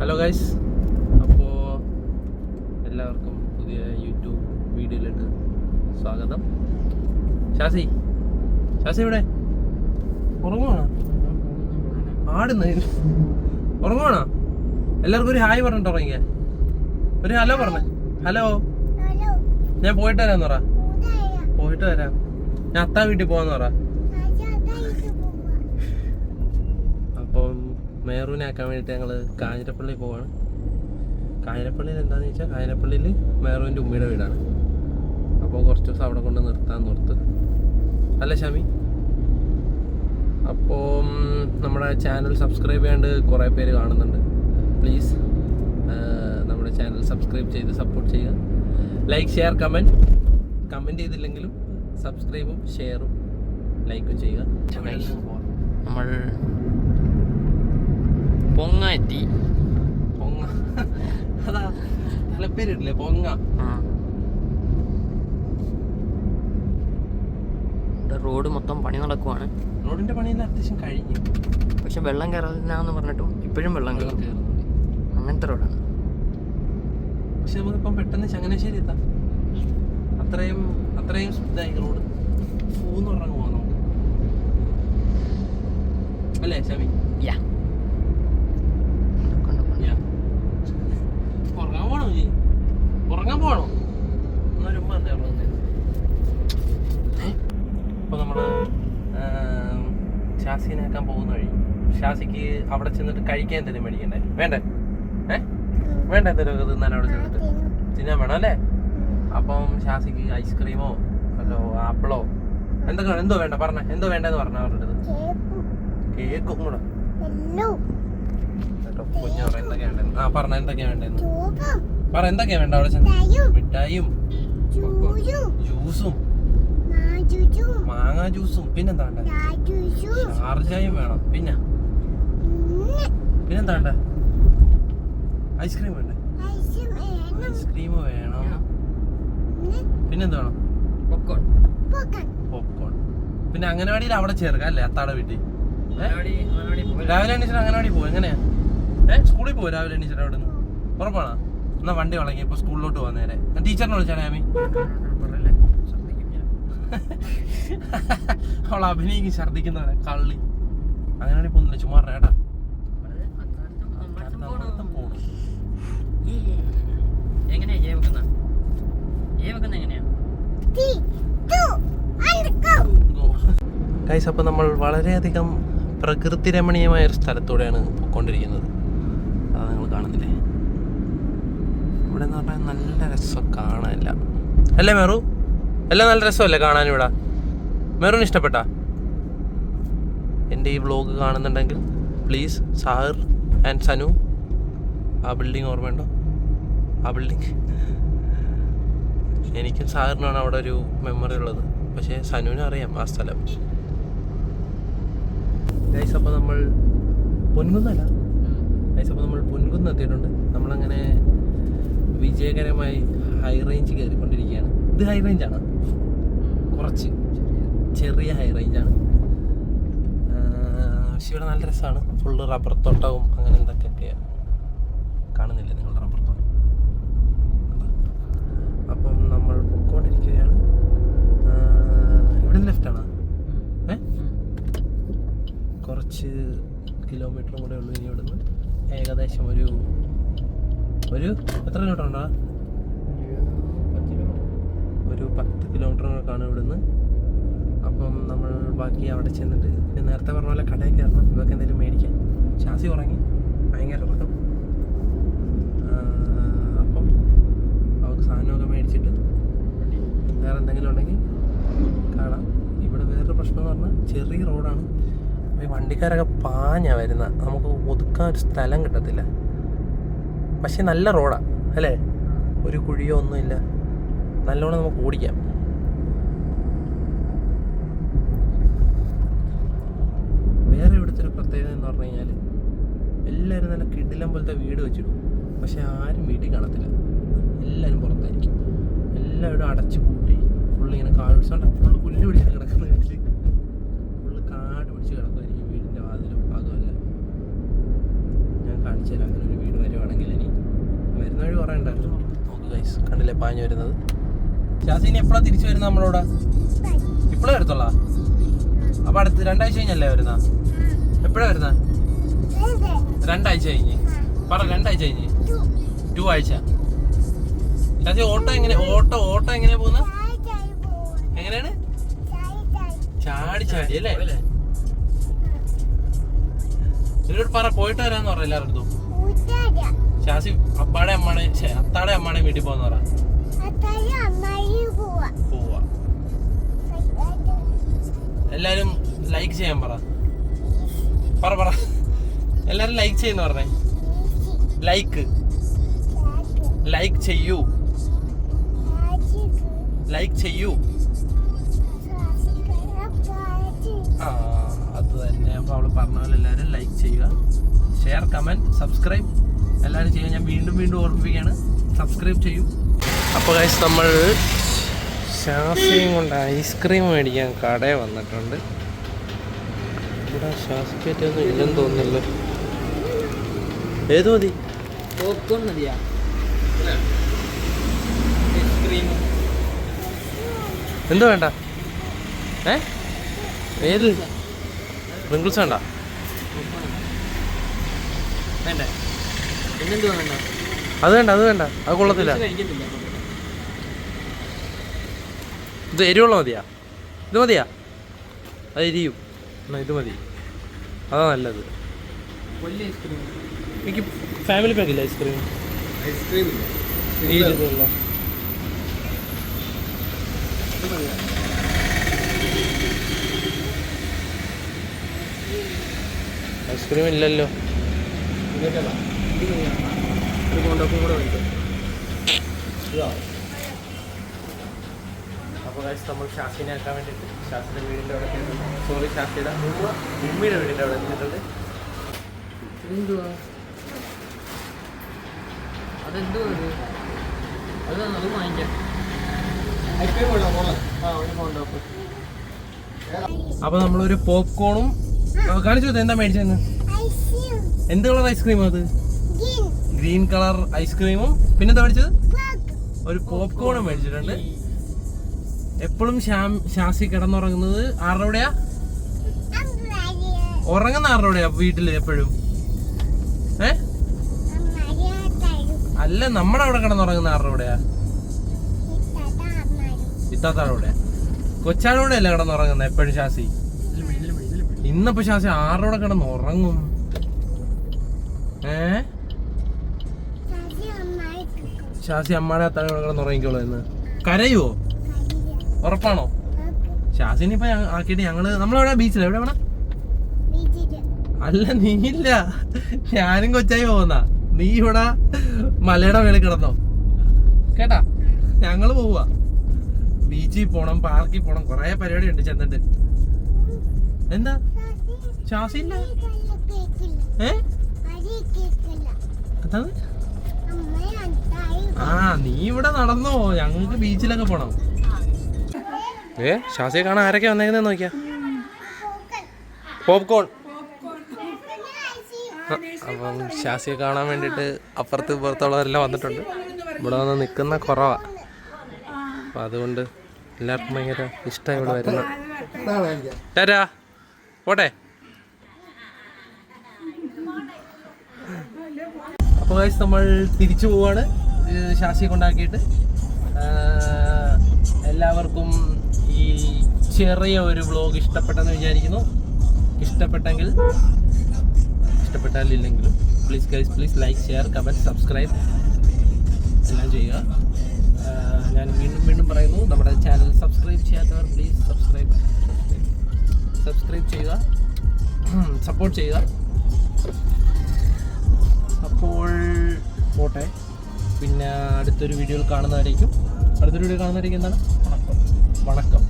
Hello guys അപ്പോൾ എല്ലാവർക്കും പുതിയ യൂട്യൂബ് വീഡിയോയിലോട്ട് സ്വാഗതം. ഷാസി ഷാസി ഇവിടെ ഉറങ്ങുവാണോ? ആടുന്ന. ഉറങ്ങുവാണോ? എല്ലാവർക്കും ഒരു ഹായ് പറഞ്ഞിട്ട് ഉറങ്ങിക്കേ. ഒരു ഹലോ പറഞ്ഞേ. ഹലോ. ഞാൻ പോയിട്ട് വരാന്ന് പറ. പോയിട്ട് വരാം. ഞാൻ അത്താ വീട്ടിൽ പോവാന്ന് പറ അപ്പം മേറൂനെ ആക്കാൻ വേണ്ടിയിട്ട് ഞങ്ങൾ കാഞ്ഞിരപ്പള്ളി പോവാണ്. കാഞ്ഞിരപ്പള്ളിയിൽ എന്താണെന്ന് വെച്ചാൽ കാഞ്ഞിരപ്പള്ളിയിൽ മേറൂന്റെ ഉമ്മയുടെ വീടാണ്. അപ്പോൾ കുറച്ച് ദിവസം അവിടെ കൊണ്ട് നിർത്താൻ നിർത്ത്. അല്ല ഷമി? അപ്പോൾ നമ്മുടെ ചാനൽ സബ്സ്ക്രൈബ് ചെയ്യാണ്ട് കുറേ പേര് കാണുന്നുണ്ട്. പ്ലീസ് നമ്മുടെ ചാനൽ സബ്സ്ക്രൈബ് ചെയ്ത് സപ്പോർട്ട് ചെയ്യുക. ലൈക്ക് ഷെയർ കമന്റ് കമന്റ് ചെയ്തില്ലെങ്കിലും സബ്സ്ക്രൈബും ഷെയറും ലൈക്കും ചെയ്യുക. നമ്മൾ പൊങ്ങ എത്തി പൊങ്ങ. അതാ തലപ്പേരില്ലേ പൊങ്ങ? റോഡ് മൊത്തം പണി നടക്കുവാണ്. റോഡിന്റെ പണി അത്യാവശ്യം കഴിഞ്ഞു. പക്ഷെ വെള്ളം കയറുന്നാന്ന് പറഞ്ഞിട്ടും ഇപ്പോഴും വെള്ളം വെള്ളം കയറും കയറുന്നുണ്ട് അങ്ങനത്തെ റോഡാണ്. പക്ഷെ നമുക്കിപ്പം പെട്ടെന്ന് ചങ്ങനാശ്ശേരി എത്താം. അത്രയും അത്രയും ഇതായി റോഡ്. പൂന്ന് പറഞ്ഞു പോവാം നമുക്ക്. അല്ലേ ശമി? യാ കൊണ്ട് പോണം. ഞാൻ ഉറങ്ങാൻ പോണോ നീ ഉറങ്ങാൻ പോണോ എന്നൊരു ഉമ്മ എന്താ ഉറങ്ങുന്നത് അപ്പോൾ നമ്മൾ ഷാസിനാക്കാൻ പോകുന്ന വഴി ഷാസിക്ക് അവിടെ ചെന്നിട്ട് കഴിക്കാൻ തരും മേടിക്കണ്ടേ? വേണ്ടേ? ഏ? വേണ്ട എന്തെങ്കിലും തിന്നാൻ അവിടെ ചെന്നിട്ട്? തിന്നാൻ വേണം അല്ലേ? അപ്പം ഷാസിക്ക് ഐസ്ക്രീമോ അല്ലോ ആപ്പിളോ എന്തൊക്കെ എന്തോ വേണ്ട പറഞ്ഞ. എന്തോ വേണ്ടെന്ന് പറഞ്ഞ അവരുടെ കേക്കും കൂടെ. കേട്ടോ കുഞ്ഞു പറ എന്തൊക്കെയാ വേണ്ടത് ആ പറഞ്ഞ എന്തൊക്കെയാ വേണ്ടതെന്ന് പറ എന്തൊക്കെയാ വേണ്ട അവിടെ ചെന്ന്? മിഠായിയും. ജ്യൂസും മാങ്ങ ജ്യൂസും പിന്നെന്താ വേണ്ട? ഷാർജായും വേണം. പിന്നെ? പിന്നെന്താ വേണ്ട? ഐസ്ക്രീം വേണ്ടേ? ഐസ്ക്രീം വേണം. പിന്നെന്താ വേണം. Popcorn. പോപ്കോൺ പിന്നെ അംഗനവാടിയിൽ അവിടെ ചേർക്കാം അല്ലേ? അത്താടെ വീട്ടിൽ. രാവിലെ എണീച്ചിട്ട് അംഗനവാടി പോകും എങ്ങനെയാ? ഏ? സ്കൂളിൽ പോകും രാവിലെ എണീച്ചിട്ട് അവിടെ നിന്ന് ഉറപ്പാണോ? എന്നാ വണ്ടി വളങ്ങി ഇപ്പൊ സ്കൂളിലോട്ട് പോകാൻ നേരെ. ഞാൻ ടീച്ചറിനെ വിളിച്ചാണേ ആമി. അവൾ അഭിനയിക്കും ഛർദിക്കുന്നവരെ കള്ളി. അങ്ങനെ പോകുന്നില്ല. ചുമ്മാ ഏട്ടാ അത് അക്കാലത്തും നമ്മളടുത്തും നമ്മളടുത്തും പോണം. പോണം. ഈ എങ്ങനെയാ ഏ വെക്കുന്ന ഏ വെക്കുന്ന എങ്ങനെയാ ഗൈസ് അപ്പോൾ നമ്മൾ വളരെയധികം പ്രകൃതി രമണീയമായ ഒരു സ്ഥലത്തൂടെയാണ് പോയിക്കൊണ്ടിരിക്കുന്നത് അത് നിങ്ങൾ കാണുന്നില്ലേ? ഇവിടെ എന്ന് പറഞ്ഞാൽ നല്ല രസം കാണാനില്ല. അല്ലേ മെറു? അല്ല നല്ല രസമല്ലേ കാണാൻ ഇവിടെ? മെറുവിന് ഇഷ്ടപ്പെട്ട? എന്റെ ഈ വ്ലോഗ് കാണുന്നുണ്ടെങ്കിൽ പ്ലീസ് സാഹിർ ആൻഡ് സനു ആ ബിൽഡിങ് ഓർമ്മയുണ്ടോ? ആ ബിൽഡിങ് എനിക്കും സാറിനാണ് അവിടെ ഒരു മെമ്മറി ഉള്ളത്. പക്ഷേ സനുവിനും അറിയാം ആ സ്ഥലം. ഗൈസ് അപ്പോൾ നമ്മൾ പൊൻകുന്നല്ല. ഗൈസ് അപ്പോൾ നമ്മൾ പൊൻകുന്ന് എത്തിയിട്ടുണ്ട്. നമ്മളങ്ങനെ വിജയകരമായി ഹൈ റേഞ്ച് കയറിക്കൊണ്ടിരിക്കുകയാണ്. ഇത് ഹൈ റേഞ്ചാണ് കുറച്ച് ചെറിയ ഹൈ റേഞ്ചാണ് പക്ഷെ ഇവിടെ നല്ല രസമാണ്. ഫുള്ള് റബ്ബർ തോട്ടവും അങ്ങനെ എന്തൊക്കെയൊക്കെയാണ് കാണുന്നില്ല നിങ്ങൾ റബ്ബർ തോട്ടം? അപ്പം നമ്മൾ പൊക്കോണ്ടിരിക്കുകയാണ് ഇവിടെ ലെഫ്റ്റാണോ കുറച്ച് കിലോമീറ്റർ കൂടെ ഉള്ളൂ ഇനി ഇവിടുന്ന്. ഏകദേശം ഒരു ഒരു എത്ര കിലോമീറ്റർ ഉണ്ടോ? ഒരു പത്ത് കിലോമീറ്റർ കാണും ഇവിടുന്ന്. അപ്പം നമ്മൾ ബാക്കി അവിടെ ചെന്നിട്ട് പിന്നെ നേരത്തെ പറഞ്ഞ പോലെ കടയിൽ കയറണം. ഇവർക്ക് എന്തെങ്കിലും മേടിക്കാൻ. ശാസി ഉറങ്ങി. ഭയങ്കര ഉറക്കം. അപ്പം അവർക്ക് സാധനമൊക്കെ മേടിച്ചിട്ട് വേറെ എന്തെങ്കിലും ഉണ്ടെങ്കിൽ കാണാം. ഇവിടെ വേറൊരു പ്രശ്നം എന്ന് പറഞ്ഞാൽ ചെറിയ റോഡാണ് ഈ വണ്ടിക്കാരൊക്കെ പാഞ്ഞാ വരുന്ന. നമുക്ക് ഒതുക്കാൻ ഒരു സ്ഥലം കിട്ടത്തില്ല. പക്ഷെ നല്ല റോഡാണ് അല്ലേ? ഒരു കുഴിയോ ഒന്നുമില്ല നല്ലോണം നമുക്ക് ഓടിക്കാം. വേറെ ഇവിടുത്തെ ഒരു പ്രത്യേകത എന്ന് പറഞ്ഞു കഴിഞ്ഞാൽ എല്ലാവരും നല്ല കിടിലം പോലത്തെ വീട് വെച്ചിടും. പക്ഷെ ആരും വീട്ടിൽ കാണത്തില്ല. എല്ലാവരും പുറത്തായിരിക്കും. എല്ലാവരും അടച്ചു പൂട്ടി. ഫുള്ള് ഇങ്ങനെ കാട് പിടിച്ചോണ്ട ഫുള്ള് പുല്ല് ഫുള്ള് കാട് പിടിച്ച് കിടക്കുമായിരിക്കും വീടിന്റെ വാതിലും ഭാഗമല്ല ഞാൻ കാണിച്ചു തരാം അങ്ങനെ ഒരു വീട് വരും വരുന്ന വഴി കുറേ ഉണ്ടായിരുന്നു നോക്ക് ഗൈസ് കണ്ടില്ലേ പാഞ്ഞു വരുന്നത്? ഷാസിനി എപ്പോഴാണ് തിരിച്ചു വരുന്നത് നമ്മളോട്? ഇപ്പോഴേ. വരത്തുള്ള? അപ്പൊ അടുത്ത് രണ്ടാഴ്ച കഴിഞ്ഞല്ലേ വരുന്ന? എപ്പോഴാ വരുന്ന? രണ്ടാഴ്ച കഴിഞ്ഞ്. പറ രണ്ടാഴ്ച കഴിഞ്ഞ്. ടു. ആഴ്ച. ഷാസി ഓട്ടോ എങ്ങനെ ഓട്ടോ ഓട്ടോ എങ്ങനെയാ പോകുന്നത് എങ്ങനെയാണ്? ചാടി ചാടി അല്ലേ? ഇതിലോട്ട് പറ പോയിട്ട് വരാന്ന് പറഞ്ഞ എല്ലാവരുടെ അടുത്തും ഷാസി അപ്പാടെ അമ്മാടെ അത്താടെ അമ്മാടെ വീട്ടിൽ പോകാന്ന് പറ. പോവാ. എല്ലാരും ലൈക്ക് ചെയ്യാൻ പറ. പറ പറ. എല്ലാരും ലൈക്ക് ചെയ്യുന്ന പറഞ്ഞേ. ലൈക്ക് ലൈക്ക് ചെയ്യൂ. ലൈക്ക് ചെയ്യൂ. ആ അത് തന്നെ. അപ്പോൾ അവൾ പറഞ്ഞ പോലെ എല്ലാവരും ലൈക്ക് ചെയ്യുക. ഷെയർ കമന്റ് സബ്സ്ക്രൈബ് എല്ലാവരും ചെയ്യുക ഞാൻ വീണ്ടും വീണ്ടും ഓർമ്മിപ്പിക്കുകയാണ്. സബ്സ്ക്രൈബ് ചെയ്യും. അപ്പോൾ ഗൈസ് നമ്മൾ ശാസ്ത്രീയം കൊണ്ട് ഐസ്ക്രീം മേടിക്കാൻ കടയിൽ വന്നിട്ടുണ്ട്. ഇവിടെ ശാസ്ത്രീയത്തൊന്നും ഇല്ലെന്ന് തോന്നുന്നല്ലോ. ഏത് മതി? പോപ്കോൺ മതിയാ. ഐസ്ക്രീം എന്ത് വേണ്ട? ഏ? ഏത്? റിങ്കിൾസ് വേണ്ട? വേണ്ടേ? പിന്നെന്തുവാ വേണ്ട? അത് വേണ്ട അത് വേണ്ട. അത് കൊള്ളത്തില്ല. കഴിക്കത്തില്ല ഇത് എരിവുള്ള മതിയാ? ഇത് മതിയാ? അത് എരിയും. എന്നാ ഇത് മതി. അതാ നല്ലത്. വലിയ ഐസ്ക്രീം. എനിക്ക് ഫാമിലി പാക്ക് ഇല്ല ഐസ്ക്രീം ഐസ്ക്രീം ഈ ഐസ്ക്രീം ഇല്ലല്ലോ. ഒരു കൂടെ വേണ്ടി അപ്പോൾ നമ്മൾ ഷാസിനെ ആക്കാൻ വേണ്ടിയിട്ട് ഷാസിന്റെ വീടിന്റെ അവിടെ സോറി ഷാസിയുടെ ഉമ്മ ഉമ്മയുടെ വീടിന്റെ അവിടെ നിന്നിട്ടുണ്ട് എന്തുവാ? അതെന്തുവാ അത് അത് അത് വാങ്ങിക്കാം. ഐസ്ക്രീം വേണോ മോളെ ആ ഒരു അപ്പോൾ നമ്മളൊരു പോപ്കോണും കാണിച്ചു എന്താ മേടിച്ചതെന്ന്? എന്ത് കളർ ഐസ്ക്രീം അത്? ഗ്രീൻ കളർ ഐസ്ക്രീമും. പിന്നെന്താ മേടിച്ചത്? ഒരു പോപ്കോണും മേടിച്ചിട്ടുണ്ട്. എപ്പോഴും ശ്യാം ശാസി കിടന്നുറങ്ങുന്നത് ആരുടെ കൂടെയാ ഉറങ്ങുന്ന ആരുടെ കൂടെയാ വീട്ടിൽ എപ്പോഴും? ഏ? അല്ല നമ്മുടെ അവിടെ കിടന്നുറങ്ങുന്ന ആരുടെ കൂടെയാ ഇത്താത്താടെ കൂടെ കൊച്ചാടെ കൂടെ അല്ല കിടന്നുറങ്ങുന്നത് എപ്പോഴും ശാസി ഇന്നിപ്പോ ശാസി ആരുടെ കൂടെ കിടന്ന് ഉറങ്ങും? ഏ? ശാസി അമ്മാടെ അത്താഴം കൂടെ കിടന്ന് ഉറങ്ങിക്കോളൂ എന്ന് കരയുവോ? ഉറപ്പാണോ? ശാസിനി ഇപ്പൊ ആക്കിയിട്ട് ഞങ്ങൾ നമ്മളെവിടെ ബീച്ചിൽ എവിടെ വേണം? അല്ല നീയില്ല. ഞാനും കൊച്ചായി പോകുന്ന നീ ഇവിടെ മലയുടെ മേളിൽ കിടന്നോ. കേട്ടാ? ഞങ്ങൾ പോവുക ബീച്ചിൽ പോണം പാർക്കിൽ പോണം. കൊറേ പരിപാടി ഉണ്ട് ചെന്നിട്ട്. എന്താ? ശ്വാസം ഇല്ല. ഏ? ആ നീ ഇവിടെ നടന്നോ. ഞങ്ങൾക്ക് ബീച്ചിലൊക്കെ പോണം. ഏ ഷാസിയെ കാണാൻ ആരൊക്കെ വന്നേക്കുന്നത് നോക്കിയാ? പോപ്കോൺ. അപ്പം ശാസിയെ കാണാൻ വേണ്ടിട്ട് അപ്പുറത്ത് ഇപ്പുറത്തുള്ളവരെല്ലാം വന്നിട്ടുണ്ട്. ഇവിടെ വന്ന് നിൽക്കുന്ന കുറവാ. അപ്പം അതുകൊണ്ട് എല്ലാവർക്കും ഭയങ്കര ഇഷ്ടമായി ഇവിടെ വരുന്നത്. ടാറ്റാ പോട്ടെ. അപ്പോൾ നമ്മൾ തിരിച്ചു പോവാണ്. ശാസി കൊണ്ടാക്കിയിട്ട്. എല്ലാവർക്കും ഈ ചെറിയ ഒരു വ്ലോഗ് ഇഷ്ടപ്പെട്ടെന്ന് വിചാരിക്കുന്നു. ഇഷ്ടപ്പെട്ടെങ്കിൽ ഇഷ്ടപ്പെട്ടാൽ ഇല്ലെങ്കിലും please guys please like share comment subscribe എല്ലാം ചെയ്യുക. ഞാൻ വീണ്ടും വീണ്ടും പറയുന്നു നമ്മുടെ ചാനൽ സബ്സ്ക്രൈബ് ചെയ്യാത്തവർ പ്ലീസ് സബ്സ്ക്രൈബ് സബ്സ്ക്രൈബ് ചെയ്യുക. സപ്പോർട്ട് ചെയ്യുക. അപ്പോൾ പോട്ടെ. പിന്നെ അടുത്തൊരു വീഡിയോയിൽ കാണുന്നവരേക്കും അടുത്തൊരു വീഡിയോ കാണുന്നവരേക്കും എന്താണ്? വണക്കം. വണക്കം.